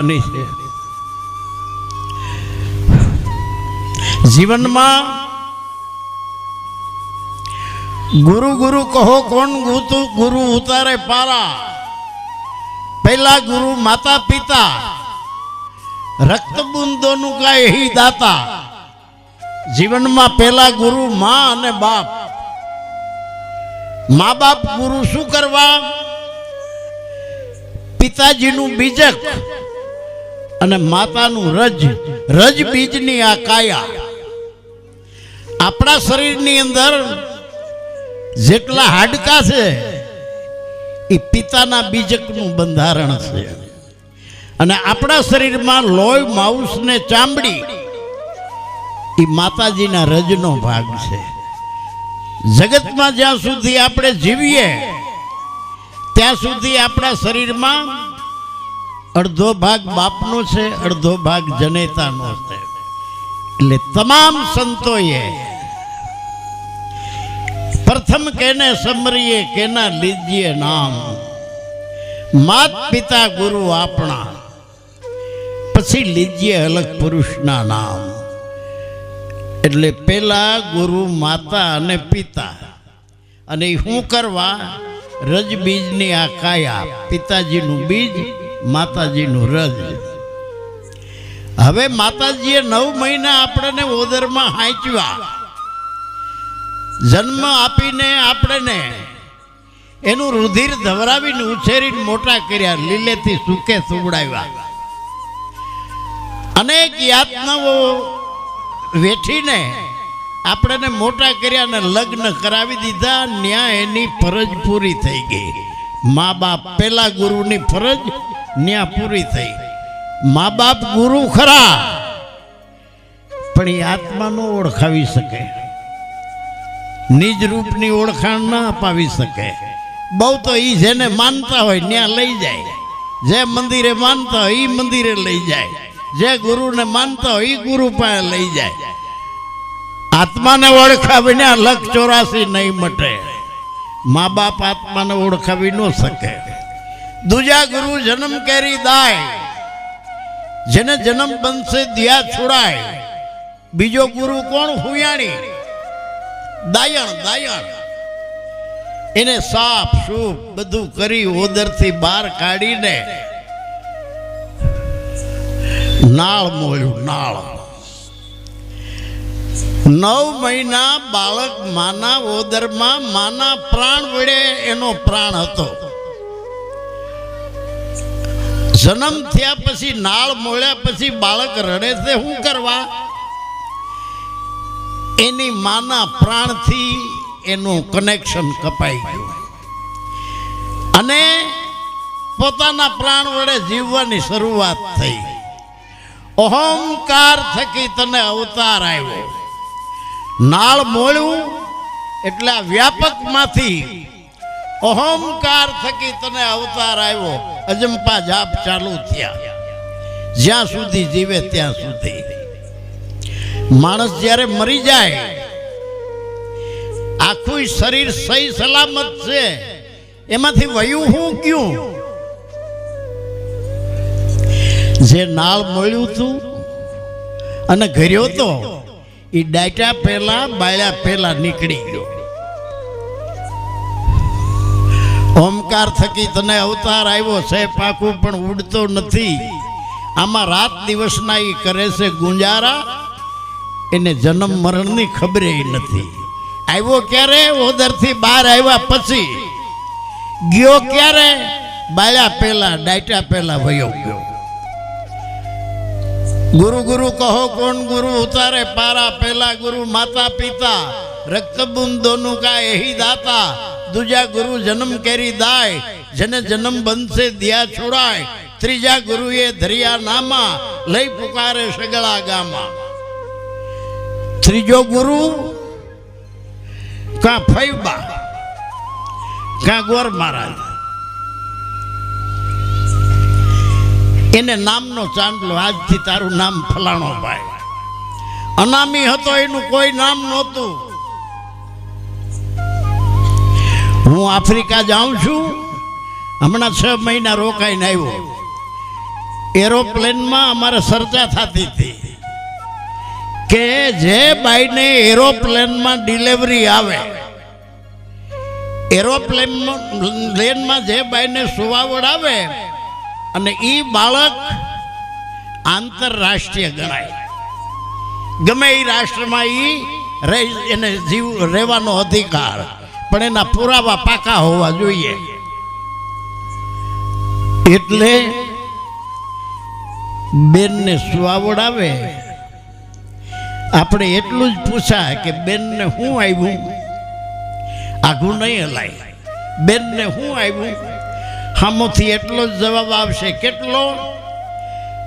ની છે જીવનમાં ગુરુ ગુરુ કહો કોણ ગુતુ ગુરુ ઉતારે પારા પહેલા ગુરુ માતા પિતા રક્ત બુંદોનું કાય હી દાતા જીવનમાં પહેલા ગુરુ માં અને બાપ મા બાપ ગુરુ શું કરવા પિતાજીનું બીજક અને માતાનું રજ રજ બીજની આ કાયા. આપણા શરીરની અંદર જેટલા હાડકા છે, એ પિતાના બીજકનું બંધારણ છે. અને આપણા શરીરમાં લોહી, માઉસ ને ચામડી, એ માતાજીના રજનો ભાગ છે. જગતમાં જ્યાં સુધી આપણે જીવીએ, ત્યાં સુધી આપણા શરીરમાં અડધો ભાગ બાપનો છે, અડધો ભાગ જનેતાનો છે. એટલે તમામ સંતોએ પ્રથમ કેને સમરીએ, કેના લીજીએ નામ? માત પિતા ગુરુ આપણા, પછી લીજીએ અલગ પુરુષના નામ. એટલે પેલા ગુરુ માતા અને પિતા. અને શું કરવા? રજ બીજની આ કાયા, પિતાજીનું બીજ માતાજીનું રજ હવે માતાજીએ નવ મહિના આપણને ઓદરમાં હાંચવા. જન્મ આપીને આપણને એનું રુધિર ધવરાવીને ઉછેરીને મોટા કર્યા, લીલેથી સુકે સુવડાવ્યા. અનેક યાતનાઓ વેઠીને આપણને મોટા કર્યા અને લગ્ન કરાવી દીધા. ન્યાય એની ફરજ પૂરી થઈ ગઈ. મા બાપ પેલા ગુરુની ફરજ ન્યા પૂરી થઈ. મા બાપ ગુરુ ખરા, પણ એ આત્મા નો ઓળખાવી શકે. નિજ રૂપની ઓળખાણ ના અપાવી શકે. બહુ તો એ જેને માનતા હોય ત્યાં લઈ જાય. જે મંદિરે માનતા હોય એ મંદિરે લઈ જાય. જે ગુરુને માનતા હોય એ ગુરુ પાસે લઈ જાય. આત્માને ઓળખાવીને આ લખ ચોરાસી નહીં મટે. મા બાપ આત્માને ઓળખાવી ન શકે. દુજા ગુરુ જન્મ કેરી દાય. જેને જન્મ બનશે દિયા છોડાય. બીજો ગુરુ કોણ હુયાણી દાયણ દાયણ. એને સાફ સૂપ બધું કરી ઓદરથી બહાર કાઢીને નાળ મોયું નાળ. નવ મહિના બાળક માના ઓદરમાં માના પ્રાણ વડે એનો પ્રાણ હતો. જન્મ થયા પછી નાળ મોળ્યા પછી બાળક રડે છે, શું કરવા? એની માના પ્રાણથી એનું કનેક્શન કપાઈ ગયું. અને પોતાના પ્રાણ વડે જીવવાની શરૂઆત થઈ. અહંકાર થકી તને અવતાર આવ્યો. નાળ મોળ્યું એટલે આ વ્યાપકમાંથી અહંકાર થકી તને અવતાર આવ્યો. અજંપા જાપ ચાલુ થયા. જ્યાં સુધી જીવે ત્યાં સુધી. માણસ જ્યારે મરી જાય, આખું શરીર સહી સલામત છે. એમાંથી વયું હું ક્યું? જે નાળ મળ્યું હતું અને ઘર્યો તો એ ડાયટા પહેલા બાળ્યા પહેલા નીકળી ગયો. ઓમકાર થકી તને અવતાર આવ્યો છે, પાકું પણ ઉડતો નથી. આમાં રાત દિવસના એ કરે છે ગુંજારા, એને જન્મ મરણની ખબરે નથી. આવ્યો ક્યારે? ઓદરથી બહાર આવ્યા પછી. ગયો ક્યારે? બાયા પહેલા ડાયટા પહેલા વયો ગયો. ગુરુ ગુરુ કહો, કોણ ગુરુ ઉતારે? પારા પહેલા ગુરુ માતા પિતા રક્તબુંદોનું કા એહી દાતા. દુજા ગુરુ જન્મ કેરી દાય જેને જન્મ બનશે દિયા છોડાય ત્રીજા ગુરુએ ધરિયા નામા લઈ પુકારે સગળા ગામા ત્રીજો ગુરુ કા ફૈબા કા ગોર મહારાજ એને નામનો ચાંદલો આજથી તારું નામ ફલાણો ભાઈ અનામી હતો એનું કોઈ નામ નહોતું હું આફ્રિકા જાઉં છું. હમણાં છ મહિના રોકાઈને આવ્યો. એરોપ્લેનમાં અમારે ચર્ચા થતી હતી કે જે બાઈને એરોપ્લેનમાં ડિલિવરી આવે એરોપ્લેનમાં પ્લેનમાં જે બાઈને સુવાવડ આવે અને એ બાળક આંતરરાષ્ટ્રીય ગણાય. ગમે એ રાષ્ટ્રમાં એ રહી, એને જીવ રહેવાનો અધિકાર. પણ એના પુરાવા પાકા હોવા જોઈએ. એટલે બેનને સુવાવડાવે. આપણે એટલું જ પૂછાય કે બેનને શું આવ્યું આઘું નહીં હલાય. બેનને શું આવ્યું સામોથી એટલો જ જવાબ આવશે, કેટલો?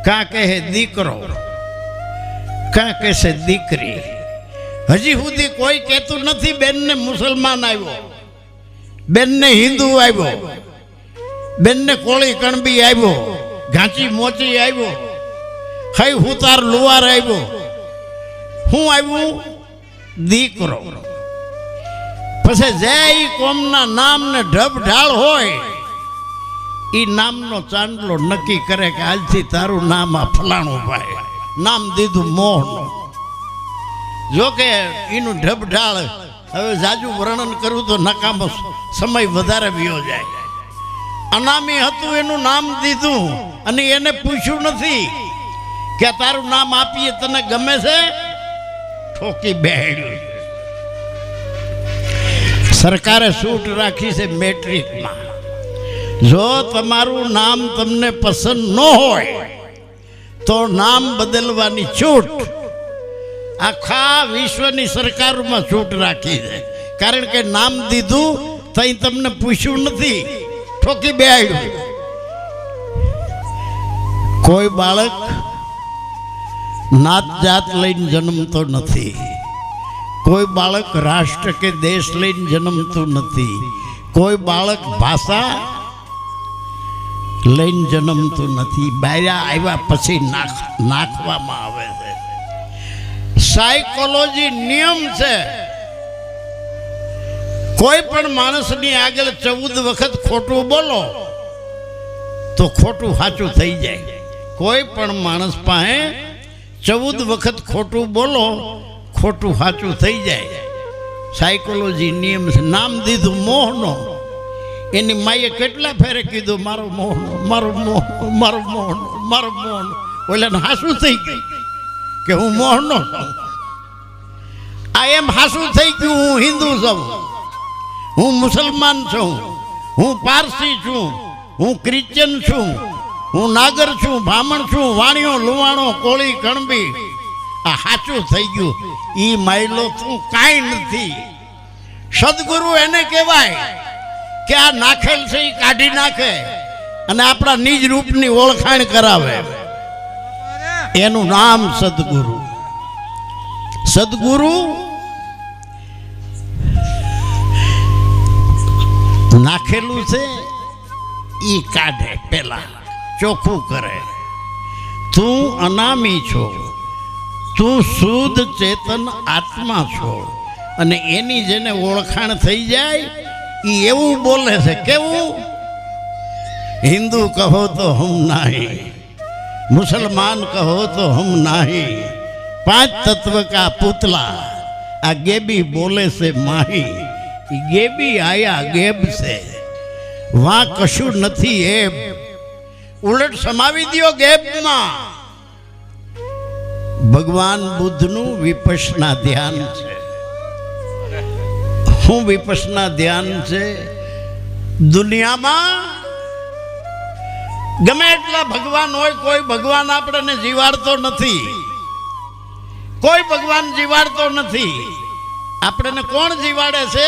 કાં કહે દીકરો? કાં કહેશે દીકરી? હજી સુધી કોઈ કહેતું નથી, બેનને મુસલમાન આવ્યો બેનને હિન્દુ આવ્યો બેનને કોળી કણબી આવ્યો ઘાંચી મોચી આવ્યો હઈ હુતાર લુવાર આવ્યો હું આવ્યું દીકરો. પછી જે ઈ કોમના નામને ઢબ ઢાળ હોય એ નામનો ચાંદલો નક્કી કરે કે આજથી તારું નામ આ ફલાણું ભાઈ. નામ દીધું મોહનું. જો કે એનું ઢબઢાળ હવે જાજુ વર્ણન કરવું તો નકામ સમય વધારે વ્યો જાય. અનામી હતું, એનું નામ દીધું અને એને પૂછ્યું નથી કે તારું નામ આપીએ તને ગમે છે? ઠોકી બેહ્યું સરકારે છૂટ રાખી છે મેટ્રિકમાં. જો તમારું નામ તમને પસંદ ન હોય, તો નામ બદલવાની છૂટ આખા વિશ્વની સરકારમાં છૂટ રાખી છે. કારણ કે નામ દીધું તઈ તમને પૂછ્યું નથી. ઠોકી બે કોઈ બાળક નાત જાત લઈને જન્મતો નથી. કોઈ બાળક રાષ્ટ્ર કે દેશ લઈને જન્મતું નથી. કોઈ બાળક ભાષા લઈને જન્મતું નથી. બાયરા આવ્યા પછી નાખ, નાખવામાં આવે છે. સાયકોલોજી નિયમ છે. કોઈ પણ માણસની આગળ ચૌદ વખત ખોટું બોલો, તો ખોટું સાચું થઈ જાય. કોઈ પણ માણસ પાસે ચૌદ વખત ખોટું બોલો, ખોટું સાચું થઈ જાય. સાયકોલોજી નિયમ છે. નામ દીધું મોહનો. એની માએ કેટલા ફેરે કીધું, મારો મોહનો, મારો મોહ મારો મોહનો મારો મોહનો. ઓલાને હાસું થઈ ગઈ કે હું મોહનો છું. આ એમ હાસું થઈ ગયું, હું હિન્દુ છું. હું મુસલમાન છું. હું પારસી છું. હું ક્રિશ્ચન છું. હું નાગર છું, બ્રાહ્મણ છું, વાણિયો, લુવાણો, કોળી કણબી આ સાચું થઈ ગયું. એ માયલો તું કાંઈ નથી. સદગુરુ એને કહેવાય કે આ નાખેલ છે એ કાઢી નાખે અને આપણા નિજ રૂપની ઓળખાણ કરાવે. એનું નામ સદગુરુ. સદગુરુ નાખેલું છે એ કાઢે પેલા, ચોખ્ખું કરે. તું અનામી છો, તું શુદ્ધ ચેતન આત્મા છો, અને એની જેને ઓળખાણ થઈ જાય એ એવું બોલે છે, કેવું? હિન્દુ કહો તો હમ નહીં, મુસલમાન કહો તો હમ નહીં, પાંચ તત્વ કા પુતલા, આ ગેબી બોલે છે માહી. ગેબી આયા ગેબ છે. વા કશું નથી એમ. ઉલટ સમાવી દો ગેબમાં. ભગવાન બુદ્ધનું વિપસના ધ્યાન છે. શું વિપસના ધ્યાન છે? દુનિયામાં ગમે એટલા ભગવાન હોય, કોઈ ભગવાન આપણને જીવાડતો નથી. કોઈ ભગવાન જીવાડતો નથી. આપણને કોણ જીવાડે છે?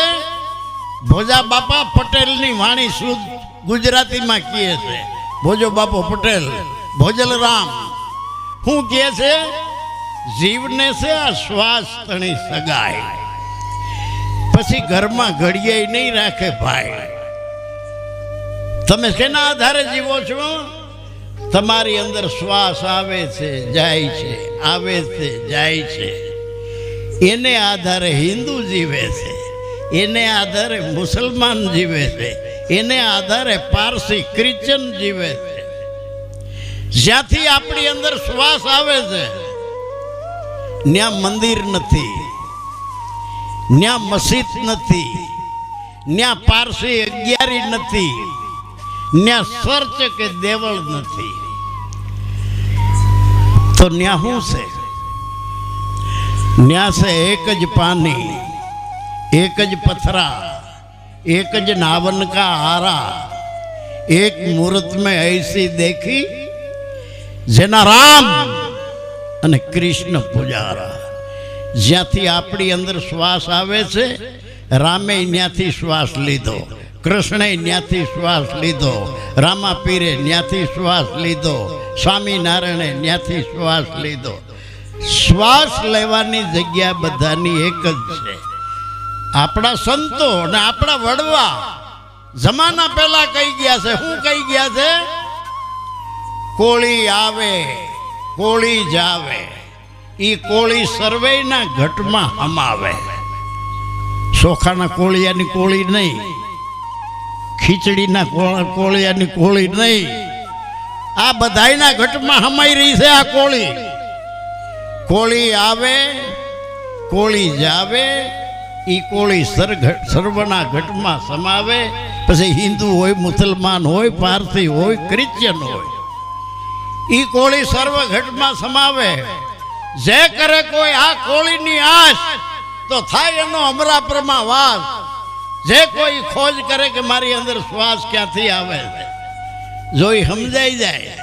ભોજા બાપા પટેલની વાણી શુદ્ધ ગુજરાતીમાં કહે છે. ભોજો બાપો પટેલ, ભોજલ રામ. શું કહે છે, જીવને છે આ શ્વાસ તણી સગાય પછી ઘરમાં ઘડીએ નહીં રાખે ભાઈ. તમે શેના આધારે જીવો છો? તમારી અંદર શ્વાસ આવે છે, જાય છે, આવે છે, જાય છે. એને આધારે હિન્દુ જીવે છે, એને આધારે મુસલમાન જીવે છે, એને આધારે પારસી ક્રિશ્ચન જીવે છે. જ્યાંથી આપણી અંદર શ્વાસ આવે છે ત્યાં મંદિર નથી ત્યાં મસ્જિદ નથી ત્યાં પારસી અગિયારી નથી ત્યાં સર્ચ કે દેવળ નથી. તો ત્યાં શું છે? ન્યાસે એક જ પાની, એક જ પથરા, એક જ નાવન કા હારા, એક મુહૂર્ત મેં એસી દેખી, જેના રામ અને કૃષ્ણ પૂજારા. જ્યાંથી આપણી અંદર શ્વાસ આવે છે, રામે ત્યાંથી શ્વાસ લીધો, કૃષ્ણે ત્યાંથી શ્વાસ લીધો રામા પીરે ત્યાંથી શ્વાસ લીધો, સ્વામિનારાયણે ત્યાંથી શ્વાસ લીધો શ્વાસ લેવાની જગ્યા બધાની એક જ છે. આપણા સંતો અને આપણા વડવા જમાના પહેલા કહી ગયા છે? શું કહી ગયા છે? કોળી આવે, કોળી જાવે એ કોળી સર્વેના ઘટમાં હમાવે. ચોખાના કોળિયાની કોળી નહીં. ખીચડીના કોળ- કોળિયાની કોળી નહીં. આ બધાયના ઘટમાં હમાઈ રહી છે આ કોળી. કોળી આવે, કોળી જાવે એ કોળી સર- સર્વના ઘટમાં સમાવે. પછી હિન્દુ હોય, મુસલમાન હોય, પારસી હોય ક્રિશ્ચન હોય. એ કોળી સર્વ ઘટમાં સમાવે. જે કરે કોઈ આ કોળીની આશ, તો થાય એનો અમરાપરમાં વાસ. જે કોઈ ખોજ કરે કે મારી અંદર શ્વાસ ક્યાંથી આવે? જોઈ સમજાઈ જાય.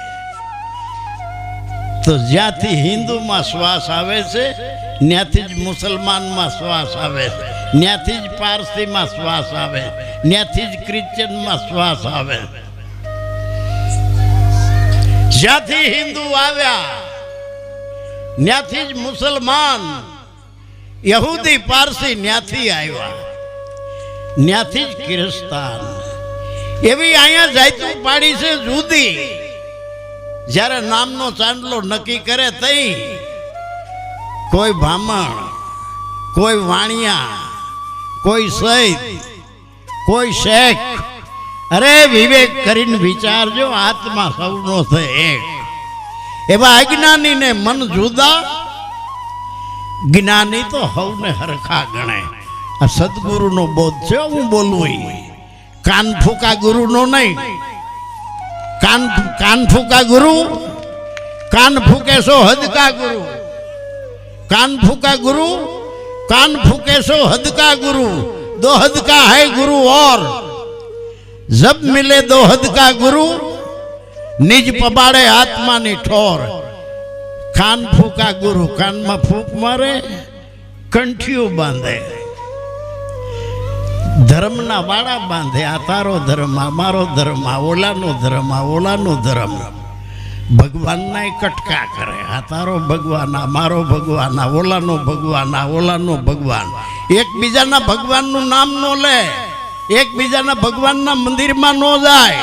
તો જ્યાંથી હિન્દુમાં શ્વાસ આવે છે, ત્યાંથી જ મુસલમાનમાં શ્વાસ આવે છે, ત્યાંથી જ પારસીમાં શ્વાસ આવે, ત્યાંથી જ ક્રિશ્ચનમાં શ્વાસ આવે. જ્યાંથી હિન્દુ આવ્યા, ત્યાંથી જ મુસલમાન, યહૂદી, પારસી ત્યાંથી આવ્યા, ત્યાંથી જ કિરસ્તાન એવી અહીંયા જાયતું પાડી છે જુદી. જ્યારે નામનો ચાંદલો નક્કી કરે તઈ કોઈ બ્રાહ્મણ, કોઈ વાણિયા, કોઈ સૈદ કોઈ શેખ, અરે વિવેક કરીને વિચારજો, આત્મા સૌનો છે એક. એવા અજ્ઞાનીને મન જુદા, જ્ઞાની તો હવને હરખા ગણે. આ સદગુરુનો બોધ છે, હું બોલવું. કાન ફૂકા ગુરુનો નહીં. કાન કાન ફૂકા ગુરુ કાન ફૂકે સો હદ કા ગુરુ कान फूका गुरु कान फूके सो हद का गुरु दो हद का है गुरु और जब मिले दो हद का गुरु निज पबाड़े आत्मा ની ઠોર કાન ફૂકા ગુરુ કાનમાં ફૂંક મારે કંઠીઓ બાંધે ધર્મના વાળા બાંધે. આ તારો ધર્મ, આ મારો ધર્મ, આ ઓલાનો ધર્મ, આ ઓલાનો ધર્મ. ભગવાનના કટકા કરે. આ તારો ભગવાન, આ મારો ભગવાન, આ ઓલાનો ભગવાન, આ ઓલાનો ભગવાન. એકબીજાના ભગવાનનું નામ નો લે. એકબીજાના ભગવાનના મંદિરમાં નો જાય.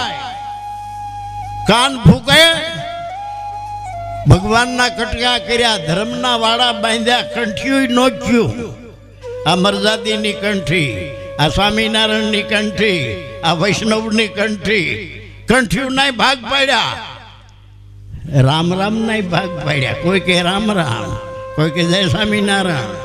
કાન ફૂકે. ભગવાનના કટકા કર્યા, ધર્મના વાળા બાંધ્યા, કંઠિયું નોચ્યું આ મરજાદીની કંઠી. આ સ્વામિનારાયણની કંઠી આ વૈષ્ણવની કંઠી કંઠિયું નાય ભાગ પાડ્યા રામ રામ નાય ભાગ પાડ્યા કોઈ કે રામ રામ કોઈ કે જય સ્વામિનારાયણ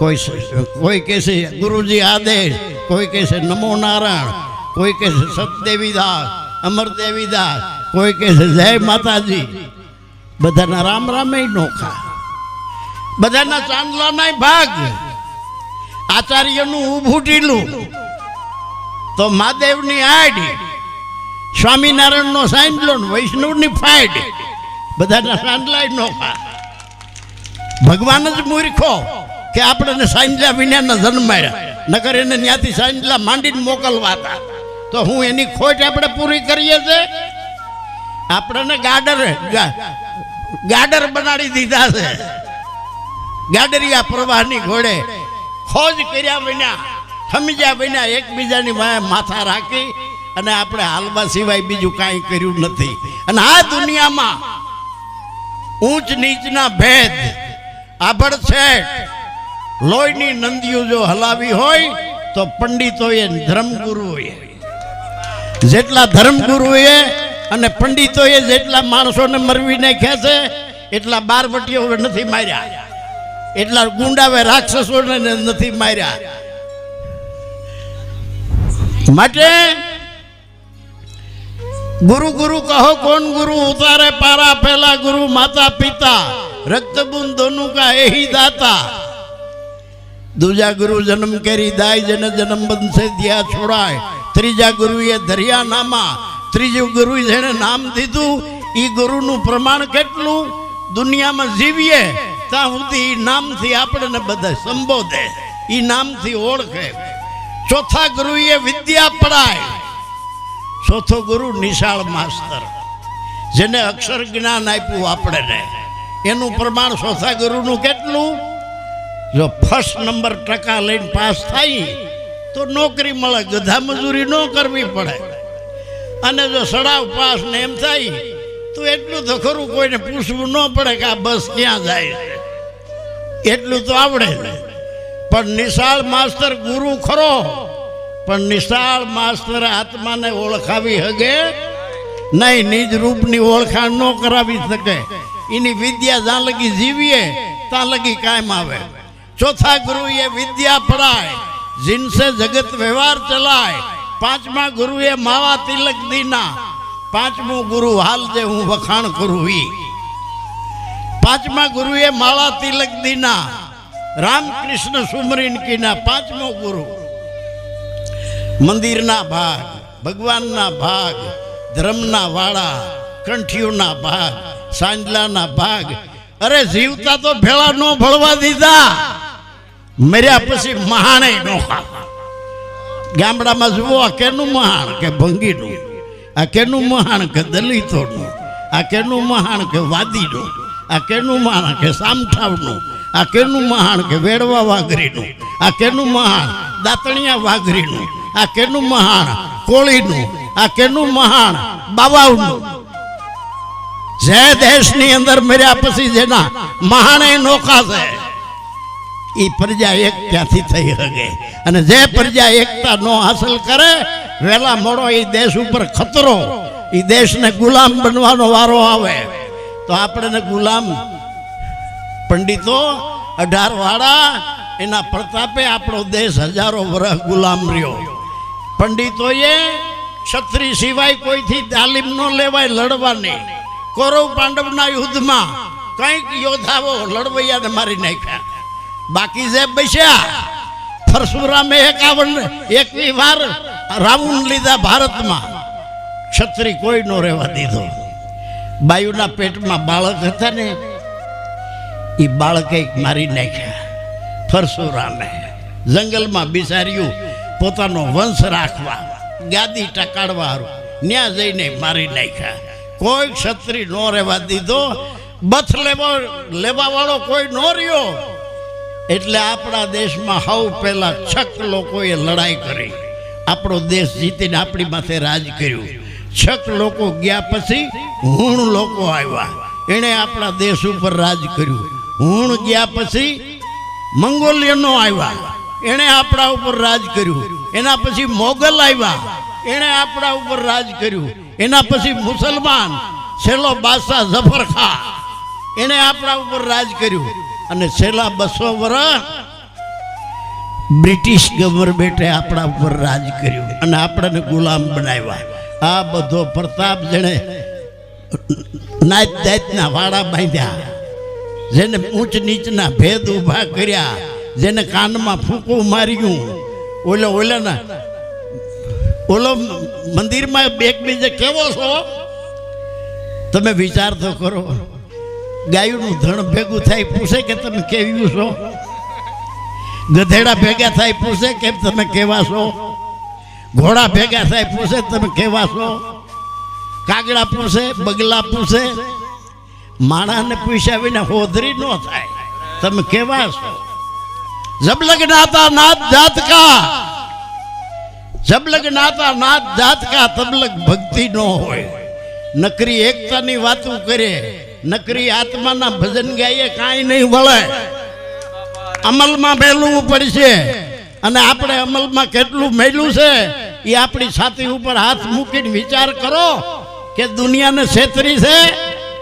કોઈ સ- કોઈ કે છે ગુરુજી આદેશ કોઈ કે છે નમો નારાયણ કોઈ કે છે સતદેવીદાસ અમરદેવીદાસ કોઈ કે છે જય માતાજી બધાના રામ રામે નોખા બધાના ચાંદલાના ભાગ આચાર્યનું ઊભું ઢીલું. તો મહાદેવની આડ, સ્વામિનારાયણનો સાંજલો વૈષ્ણવની ફાઈડ બધાના સાંજલાય નો ભગવાન જ મૂર્ખો કે આપણને સાંજલા વિનાના જન્માયા. નકર એને ત્યાંથી સાંજલા માંડીને મોકલવા હતા તો હું એની ખોટ આપણે પૂરી કરીએ છે? આપણને ગાડર ગાડર બનાડી દીધા છે. ગાડરિયા પ્રવાહની ઘોડે ખોજ કર્યા વિના, સમજ્યા વિના એકબીજાની માથા રાખી અને આપણે હાલવા સિવાય બીજું કાંઈ કર્યું નથી. અને આ દુનિયામાં ઊંચ નીચના ભેદ આભડ છેટ લોહીની નંદીઓ જો હલાવી હોય, તો પંડિતોએ ધર્મગુરુઓએ જેટલા ધર્મગુરુએ અને પંડિતોએ જેટલા માણસોને મરવી નાખ્યા છે, એટલા બારવટીઓ નથી માર્યા. એટલા ગુંડાવે રાક્ષસોને નથી માર્યા. માટે ગુરુ ગુરુ કહો, કોણ ગુરુ? ઉતારે પારા પહેલા ગુરુ, માતા પિતા. રક્તબુંદ દોનું કા એહી દાતા. દૂજા ગુરુ જન્મ કરી દાય, જન જન્મ બનશે ધ્યા છોડાય. ત્રીજા ગુરુએ ધર્યા નામા. ત્રીજું ગુરુ જેણે નામ દીધું. એ ગુરુનું પ્રમાણ કેટલું? દુનિયામાં જીવીએ. ત્યાં સુધી ઈ નામથી આપણને બધા સંબોધે. એ નામથી ઓળખે. ચોથા ગુરુએ વિદ્યા પડાય ચોથો ગુરુ નિશાળ માસ્તર. જેને અક્ષર જ્ઞાન આપ્યું આપણને. એનું પ્રમાણ ચોથા ગુરુનું કેટલું? જો ફર્સ્ટ નંબર ટકા લઈને પાસ થાય, તો નોકરી મળે. ગધા મજૂરી ન કરવી પડે. અને જો સડાવ પાસ ને એમ થાય, તો એટલું તો ખરું કોઈને પૂછવું ન પડે કે આ બસ ક્યાં જાય. એટલું તો આવડે. પણ નિશાળ માસ્તર ગુરુ ખરો. પણ નિશાળ માસ્તર આત્માને ઓળખાવી હગે નહીં, નિજ રૂપની ઓળખાણ ન કરાવી શકે. એની વિદ્યા જ્યાં લગી જીવીએ, ત્યાં લગી કાયમ આવે. ચોથા ગુરુએ વિદ્યા પડાય, જિનસે જગત વ્યવહાર ચલાય. પાંચમા ગુરુએ માવા તિલક દીના. પાંચમું ગુરુ હાલ જે હું વખાણ કરું ઈ. પાંચમા ગુરુએ માળા તિલક દીના, રામકૃષ્ણ સુમરીન કીના પાંચમો ગુરુ. મંદિરના ભાગ, ભગવાનના ભાગ, ધર્મના વાળા કંઠીઓના ભાગ, સાંજલાના ભાગ. અરે જીવતા તો ભેળા નો ભળવા દીધા. મર્યા પછી મહાણે નો ગામડામાં જુઓ, આ કેનું મહાણ કે ભંગીનું? આ કેનું મહાણ કે દલિતોનું? આ કેનું મહાણ કે વાદીનું? આ કેનું મહાણ કે સામઠાવનું? આ કેનું મહાણ કે વેડવા વાઘરીનું? આ કેનું મહાણ દાંતણિયા વાઘરીનું? આ કેનું મહાણ કોળીનું? આ કેનું મહાણ બાવાવનું? જે દેશની અંદર મર્યા પછી જેના મહાણે નોખા છે એ પ્રજા એક ત્યાંથી થઈ શકે અને જે પ્રજા એકતા નો હાંસલ કરે વહેલા મોડો એ દેશ ઉપર ખતરો. એ દેશને ગુલામ બનવાનો વારો આવે. તો આપણને ગુલામ, પંડિતો અઢાર વાળા એના પ્રતાપે આપણો દેશ હજારો વર્ષ ગુલામ રહ્યો. પંડિતોએ ક્ષત્રિય સિવાય કોઈથી તાલીમ ન લેવાય લડવાની. કૌરવ પાંડવના યુદ્ધમાં કંઈક યોદ્ધાઓ લડવૈયાને મારી નાખ્યા. બાકી જે બસ્યા, પરશુરામે એકાવન, એકવી વાર રાઉન્ડ લીધા ભારતમાં. ક્ષત્રિય કોઈ નો રહેવા દીધો. બાયુના પેટમાં બાળક હતા ને, એ બાળકે મારી નાખ્યા. પરશુરામે જંગલમાં બિસાર્યું, પોતાનો વંશ રાખવા, ગાદી ટકાડવા હારું. ન્યા જઈને મારી નાખ્યા. કોઈ ક્ષત્રિય નો રહેવા દીધો, બથ લેવા લેવા વાળો કોઈ નો રહ્યો. એટલે આપણા દેશમાં હવ પહેલા છક લોકોએ લડાઈ કરી. આપણો દેશ જીતીને આપણી માથે રાજ કર્યું. છક લોકો ગયા પછી હુણ લોકો આવ્યા. એણે આપણા દેશ ઉપર રાજ કર્યું. હુણ ગયા પછી મંગોલિયનો આવ્યા. એણે આપણા ઉપર રાજ કર્યું. એના પછી મોગલ આવ્યા. એણે આપણા ઉપર રાજ કર્યું. એના પછી મુસલમાન, છેલ્લો બાદશાહ જફર ખા એણે આપણા ઉપર રાજ કર્યું. અને છેલ્લા બસો વર્ષ બ્રિટિશ ગવર્મેન્ટે આપણા ઉપર રાજ કર્યું. અને આપણને ગુલામ બનાવ્યા. આ બધો પ્રતાપ જેણે નાત જાતના વાડા બાંધ્યા. જેને ઊંચ નીચના ભેદ ઊભા કર્યા, જેને કાનમાં ફૂંકું માર્યું. ઓલો ઓલાના, ઓલો મંદિરમાં એકબીજે કેવો છો? તમે વિચાર તો કરો. ગાયુંનું ધણ ભેગું થાય પૂછે કે તમે કેવ્યું છો? ગધેડા ભેગા થાય પૂછે કે તમે કેવા છો? ઘોડા ભેગા થાય પૂછે તમે કેવા છો? કાગડા પૂછે બગલા પૂછે માણાને પૂછ્યા વિના હોધરી ન થાય. તમે કેવા છો? જબ લગ નાતા નાત જાત કા જબ લગ નાતા નાત જાત કા તબ લગ ભક્તિ ન હોય. નકરી એકતાની વાતો કરે. નકરી આત્માના ભજન ગાઈએ કાંઈ નહીં વળે. અમલમાં મેલવું પડશે. અને આપણે અમલમાં કેટલું મેલું છે, એ આપણી છાતી ઉપર હાથ મૂકીને વિચાર કરો. કે દુનિયાને છેતરી છે?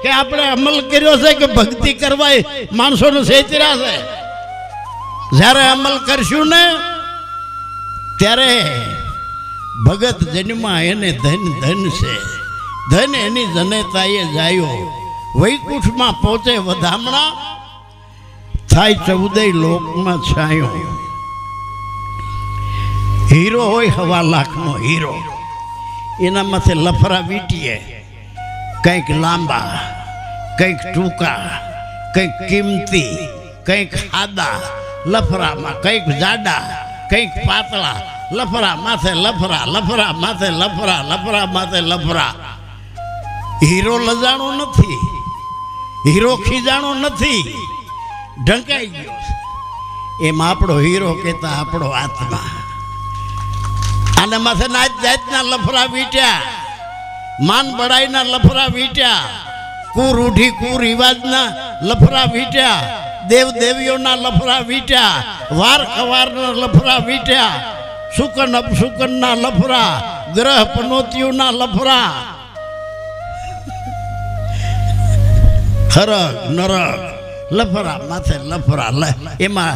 કે આપણે અમલ કર્યો છે કે ભક્તિ કરવા માણસોને છેતર્યા છે. જ્યારે અમલ કરશું ને, ત્યારે ભગત જન્મા એને ધન ધન છે. ધન એની જનેતાએ જાયો વૈકુંઠમાં પહોંચે વધામણા, થાય ચૌદય લોકમાં છાયો. હીરો હોય હવા લાખનો હીરો. એના માથે લફરા વીટીએ. કંઈક લાંબા, કંઈક ટૂંકા, કંઈક કિંમતી, કંઈક ખાદા લફરામાં કંઈક જાડા, કંઈક પાતળા લફરા માથે લફરા લફરા માથે લફરા લફરા માથે લફરા. હીરો લજાણો નથી, હીરો ખીજાણો નથી, ઢંકાઈ ગયો એમાં આપણો હીરો કહેતા આપણો આત્મા. આને માથે નાચ જાતના લફરા વીટ્યા. માન બડાઈના લફરા વીટ્યા. કુરૂઢી કુરિવાજના લફરા વીટ્યા. દેવ દેવીઓના લફરા વીટ્યા. વાર ખવારના લફરા વીટ્યા. સુકન અપસુકનના લફરા. ગ્રહ પનોતીઓના લફરા. હરક નરક લફરા, માથે લફરા. એમાં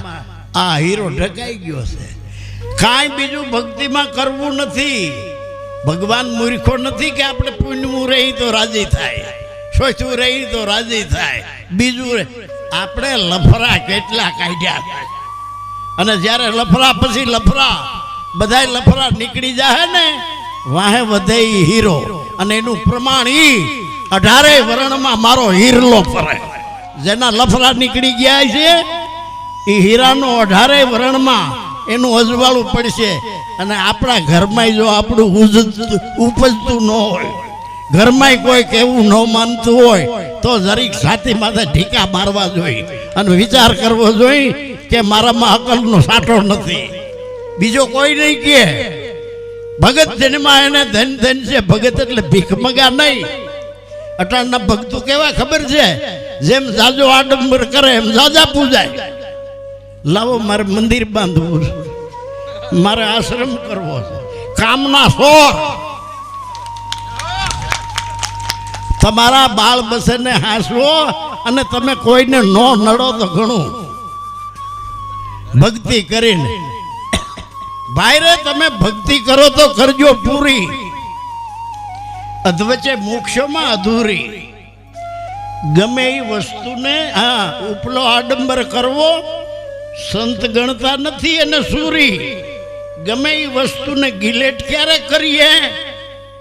આ હીરો ઢકાઈ ગયો છે. કાંઈ બીજું ભક્તિમાં કરવું નથી. ભગવાન મૂર્ખો નથી કે આપણે પુણ્યવું રહી તો રાજી થાય. સોચવું રહી તો રાજી થાય. બીજું આપણે લફરા કેટલા કાઢ્યા. અને જ્યારે લફરા પછી લફરા, બધાય લફરા નીકળી જાય ને, વાહે વધે હીરો. અને એનું પ્રમાણ ઈ અઢારે વર્ણમાં મારો હીરલો ફરે. જેના લફરા નીકળી ગયા છે એ હીરાનો અઢારે વર્ણમાં એનું અજવાળું પડશે. અને આપણા ઘરમાં જો આપણું ઉજતું ઉપજતું ન હોય ઘરમાં કોઈ કેવું ન માનતું હોય, તો જરીક છાતી માથે ઢીકા મારવા જોઈએ. અને વિચાર કરવો જોઈએ કે મારામાં અકલનો સાટો નથી. બીજો કોઈ નહીં કે ભગત જન્મા એને ધન ધન છે. ભગત એટલે ભીખ મગા નહીં. અટાણના ભક્તો કેવા ખબર છે? જેમ જાજો આડંબર કરે, એમ જાજા પૂજાય. લાવો મારે મંદિર બાંધવું છે. મારે આશ્રમ કરવો છે. કામના શોખ તમારા બાળ બસેને હાંસવો અને તમે કોઈને નો નડો તો ઘણું. ભક્તિ કરીને. ભાઈ રે તમે ભક્તિ કરો તો કરજો પૂરી. અધવચે મોક્ષોમાં અધૂરી. ગમે એ વસ્તુને, હા, ઉપલો આડંબર કરવો, સંત ગણતા નથી અને સુરી. ગમે એ વસ્તુને ગિલેટ ક્યારે કરીએ?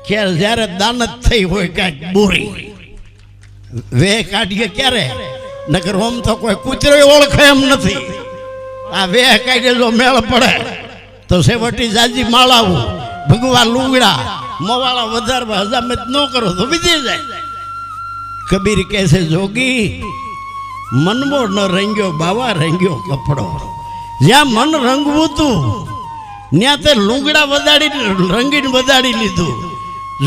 કે જ્યારે દાનત થઈ હોય કાંઈક બોરી. વે કાઢીએ ક્યારે? નગર ઓમ તો કોઈ કૂતરો ઓળખે એમ નથી. આ વે કાઢીએ જો મેળ પડે. તો સેવટી જાજી માળાવું ભગવાન લુંગડા મોવાળા વધારવા હજામત ન કરો તો બીજી જાય. કબીર કહે છે, જોગી મનમો ન રંગ્યો, બાવા રંગ્યો કપડો. જ્યાં મન રંગવું તું ત્યાં તે લુંગડા વધાડી રંગીને વધાડી લીધું.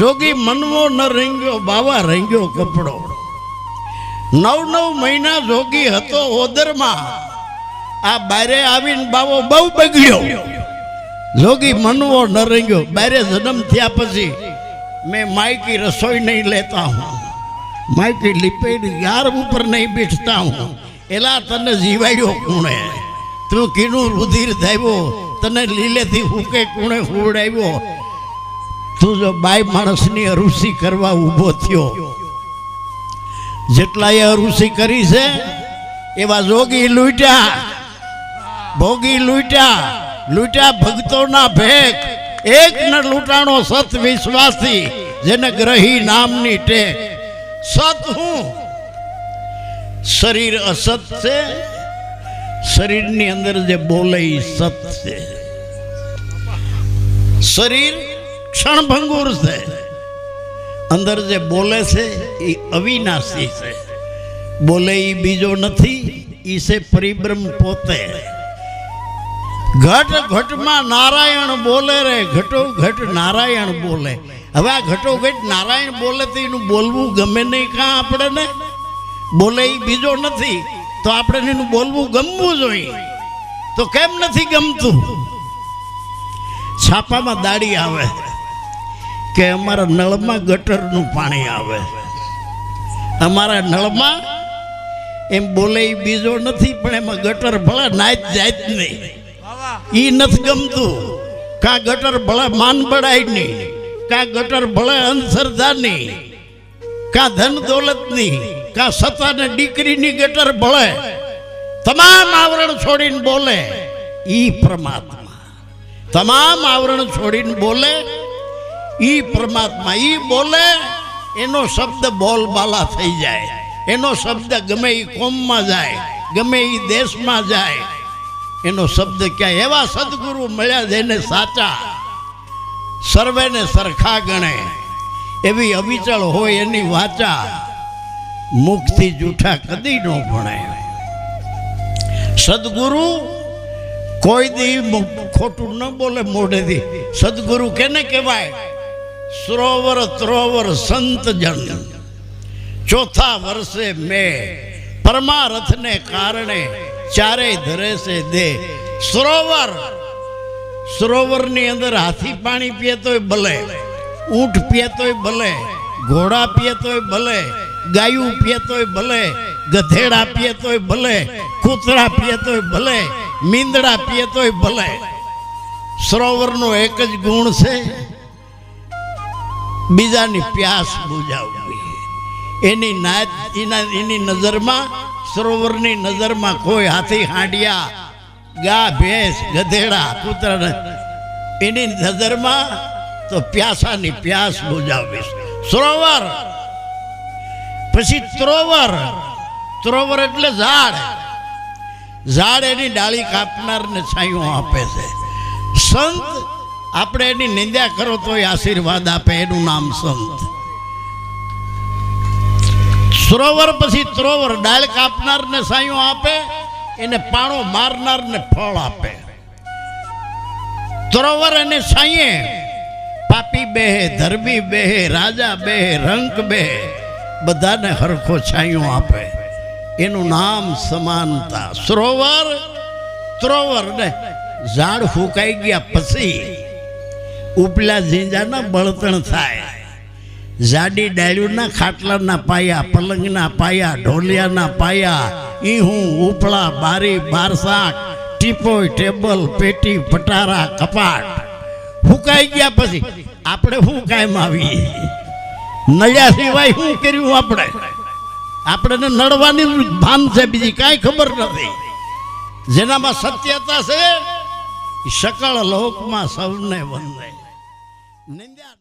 જોગી મનવો ન રંગ્યો, બાવા રંગ્યો કપડો. નવ નવ મહિના જોગી હતો ઓદરમાં. આ બારે આવીને બાવો બહુ બગડ્યો. જોગી મનવો ન રંગ્યો. બારે જન્મ થયા પછી મેં માયકી રસોઈ નહીં લેતા હું. માયકી લીપેડી યાર ઉપર નહીં બેઠતા હું. એલા તને જીવાડ્યો કુણે? તું કીનું રુધિર ધાવ્યો તને લીલેથી હુકે કુણે હુવડાવ્યો? તું જો બાય માણસની અરુસી કરવા ઊભો થયો. જેટલા એ અરુસી કરી છે, એવા જોગી લૂંટ્યા. ભોગી લૂંટ્યા. લૂંટ્યા ભક્તોના ભેગ. એક ન લૂંટાણો સત વિશ્વાસી, જેને ગ્રહી નામની ટેક. સત હું? શરીર અસત છે શરીરની અંદર જે બોલે સત છે. શરીર ક્ષણભંગુર છે. અંદર જે બોલે છે એ અવિનાશી છે. બોલે એ બીજો નથી એ છે પરિબ્રહ્મ પોતે. ઘટ ઘટમાં નારાયણ બોલે રે, ઘટો ઘટ નારાયણ બોલે. હવે આ ઘટો ઘટ નારાયણ બોલે તો એનું બોલવું ગમે નહીં કાં આપણે ને બોલે એ બીજો નથી. તો આપણે એનું બોલવું ગમવું જોઈએ. તો કેમ નથી ગમતું? છાપામાં દાડી આવે. કે અમારા નળમાં ગટરનું પાણી આવે. અમારા નળમાં એમ બોલે બીજો નથી, પણ એમાં ગટર ભલે નાચ જાય જ નહીં. ઈ નથી ગમતું. કા ગટર ભલે માન બળાય નહીં. કા ગટર ભલે નહીં. કા ધન દોલતની કા સત્તાને દીકરીની ગટર ભળે તમામ આવરણ છોડીને બોલે, ઈ પરમાત્મા. તમામ આવરણ છોડીને બોલે, ઈ પરમાત્મા. ઈ બોલે, એનો શબ્દ બોલબાલા થઈ જાય. એનો શબ્દ ગમે એ કોમમાં જાય, ગમે એ દેશમાં જાય. એનો શબ્દ ક્યાં એવા સદગુરુ મળ્યા જેને સાચા. સર્વેને સરખા ગણે. એવી અવિચળ હોય એની વાચા. મુખથી જૂઠા કદી ન ભણે. સદગુરુ કોઈ દી મુ- ખોટું ન બોલે મોઢેથી સદગુરુ કેને કહેવાય? સરોવર ત્રોવર સંત જન. ચોથા વર્ષે મેં પરમારથને કારણે ચારે ધરે છે દે. સરોવર સરોવરની અંદર હાથી પાણી પીએ તોય ભલે, ઊંટ પીએ તોય ભલે, ઘોડા પીએ તોય ભલે ગાયું પીએ તોય ભલે, ગધેડા પીએ તોય ભલે, કૂતરા પીએ તોય ભલે, મીંદડા પીએ તોય ભલે. સરોવરનો એક જ ગુણ છે, બીજાની પ્યાસ બુજાવવી. એની નાચ, એના, એની નજરમાં, સરોવરની નજરમાં કોઈ હાથી હાંડિયા, ગા, ભેંસ, ગધેડા, કૂતરા એની નજરમાં તો પ્યાસાની પ્યાસ બુજાવવી સરોવર પછી ત્રોવર. ત્રોવર એટલે ઝાડ. ઝાડ એની ડાળી કાપનારને છાંયો આપે છે. સંત, આપણે એની નિંદા કરો તો એ આશીર્વાદ આપે, એનું નામ સંત. સરોવર પછી ત્રોવર, ડાળ કાપનારને સાયો આપે, એને પાણો મારનારને ફળ આપે. ત્રોવર એને સાંયે પાપી બેહે ધર્મી બેહે રાજા બેહે રંક બેહે બધાને હરખો છાંયો આપે. એનું નામ સમાનતા. સરોવર, ત્રોવર ને ઝાડ ફૂંકાઈ ગયા પછી ઉપલા ઝીંજાના બળતણ થાય. જાડી ડાળીઓના ખાટલાના પાયા, પલંગના પાયા, ઢોલિયાના પાયા, ઈહું, ઉપલા, બારી બારસાક ટીપોય, ટેબલ, પેટી, પટારા, કપાટ. ફૂંકાઈ ગયા પછી આપણે શું કાયમ આવીએ? નળ્યા સિવાય શું કર્યું આપણે? આપણે નડવાની ભાન છે, બીજી કાંઈ ખબર નથી. જેનામાં સત્યતા છે સકળ લોકમાં સૌને વંદે. નિંદ્યા